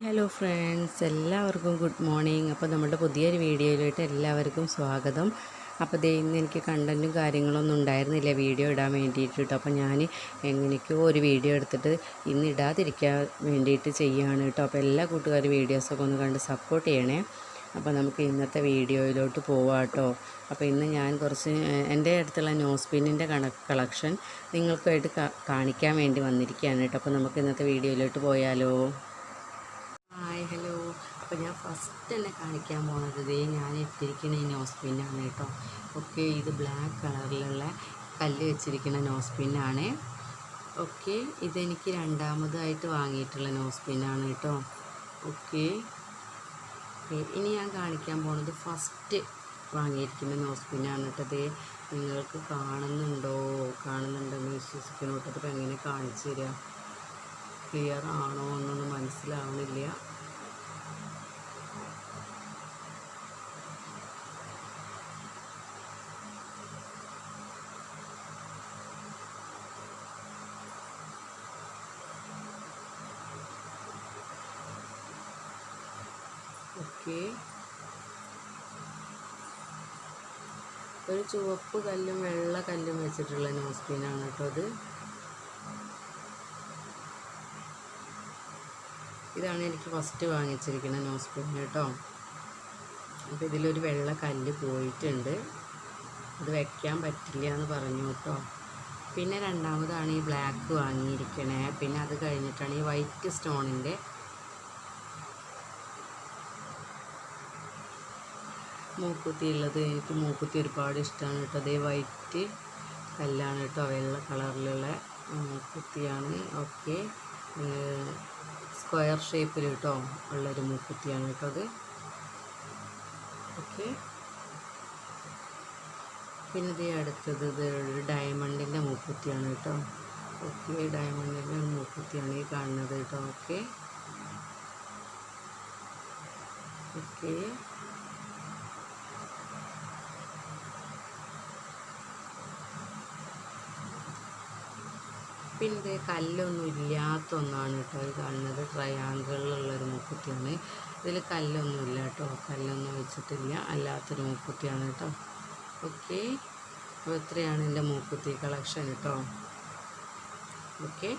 Hello friends എല്ലാവർക്കും good morning അപ്പോൾ നമ്മുടെ പുതിയൊരു വീഡിയോയിലോട്ട് എല്ലാവർക്കും സ്വാഗതം. അപ്പോൾ ദേ ഇന്ന് എനിക്ക് കണ്ടന്റും കാര്യങ്ങളൊന്നും ഉണ്ടായിരുന്നില്ല. വീഡിയോ ഇടാൻ വേണ്ടിയിട്ട് കേട്ടോ അപ്പോൾ ഞാൻ എങ്ങനെയൊക്കെയോ ഒരു വീഡിയോ എടുത്തിട്ട് ഇന്ന് ഇടാതിരിക്കാൻ വേണ്ടിയിട്ട് ചെയ്യുകയാണ് കേട്ടോ അപ്പോൾ എല്ലാ കൂട്ടുകാരും വീഡിയോസൊക്കെ ഒന്ന് കണ്ട് സപ്പോർട്ട് ചെയ്യണേ. അപ്പോൾ നമുക്ക് ഇന്നത്തെ വീഡിയോയിലോട്ട് പോവാം കേട്ടോ അപ്പോൾ ഇന്ന് ഞാൻ കുറച്ച് എന്റെ അടുത്തുള്ള നോസ്പിന്നിന്റെ കണ കളക്ഷൻ നിങ്ങൾക്കായിട്ട് കാണിക്കാൻ വേണ്ടി വന്നിരിക്കുകയാണ് കേട്ടോ അപ്പോൾ നമുക്ക് ഇന്നത്തെ വീഡിയോയിലോട്ട് പോയാലോ? അപ്പോൾ ഞാൻ ഫസ്റ്റ് തന്നെ കാണിക്കാൻ പോണത് ഇതേ ഞാൻ ഇട്ടിരിക്കുന്ന ഈ നോസ് പിന്നാണ് കേട്ടോ. ഓക്കെ ഇത് ബ്ലാക്ക് കളറിലുള്ള കല്ല് വെച്ചിരിക്കുന്ന നോസ് പിന്നാണ് ഓക്കെ ഇതെനിക്ക് രണ്ടാമതായിട്ട് വാങ്ങിയിട്ടുള്ള നോസ് പിന്നാണ് കേട്ടോ. ഓക്കെ ഇനി ഞാൻ കാണിക്കാൻ പോണത് ഫസ്റ്റ് വാങ്ങിയിരിക്കുന്ന നോസ് പിന്നാണ് കേട്ടത് നിങ്ങൾക്ക് കാണുന്നുണ്ടോ? കാണുന്നുണ്ടെന്ന് വിശ്വസിക്കുന്നു കേട്ടോ അപ്പോൾ എങ്ങനെ കാണിച്ചു തരിക ക്ലിയർ ആണോ എന്നൊന്നും മനസ്സിലാവണില്ല. ഒരു ചുവപ്പ് കല്ലും വെള്ള കല്ലും വെച്ചിട്ടുള്ള നോസ് പിന്നാണ് കേട്ടോ അത്. ഇതാണ് എനിക്ക് ഫസ്റ്റ് വാങ്ങിച്ചിരിക്കുന്ന നോസ് പിൻ കേട്ടോ. അപ്പോൾ ഇതിലൊരു വെള്ള കല്ല് പോയിട്ടുണ്ട്. അത് വെക്കാൻ പറ്റില്ല എന്ന് പറഞ്ഞു കേട്ടോ. പിന്നെ രണ്ടാമതാണ് ഈ ബ്ലാക്ക് വാങ്ങിയിരിക്കണേ. പിന്നെ അത് കഴിഞ്ഞിട്ടാണ് ഈ വൈറ്റ് സ്റ്റോണിന്റെ മൂക്കുത്തി ഉള്ളത് എനിക്ക് മൂക്കുത്തി ഒരുപാട് ഇഷ്ടമാണ് കേട്ടോ. അതേ വൈറ്റ് കല്ലാണ് കേട്ടോ. വെള്ള കളറിലുള്ള മൂക്കുത്തിയാണ്. ഓക്കെ സ്ക്വയർ ഷേപ്പിൽ കേട്ടോ ഉള്ളൊരു മൂക്കുത്തിയാണ് കേട്ടോ അത്. ഓക്കെ പിന്നെ ഇത് അടുത്തത് ഇത് ഒരു ഡയമണ്ടിന്റെ മൂക്കുത്തിയാണ് കേട്ടോ. ഓക്കെ ഡയമണ്ടിന്റെ മൂക്കുത്തിയാണ് ഈ കാണുന്നത് കേട്ടോ. ഓക്കെ ഓക്കെ പിന്നെ ഇത് കല്ലൊന്നും ഇല്ലാത്ത ഒന്നാണ് കേട്ടോ. ഈ കാണുന്നത് ട്രയാങ്കിളിലുള്ളൊരു മൂക്കുത്തിയാണ് ഇതിൽ കല്ലൊന്നും ഇല്ല കേട്ടോ. കല്ലൊന്നും വെച്ചിട്ടില്ല. അല്ലാത്തൊരു മൂക്കുത്തിയാണ് കേട്ടോ. ഓക്കെ. അപ്പോൾ ഇത്രയാണ് എന്റെ മൂക്കുത്തി കളക്ഷൻ കേട്ടോ. ഓക്കെ.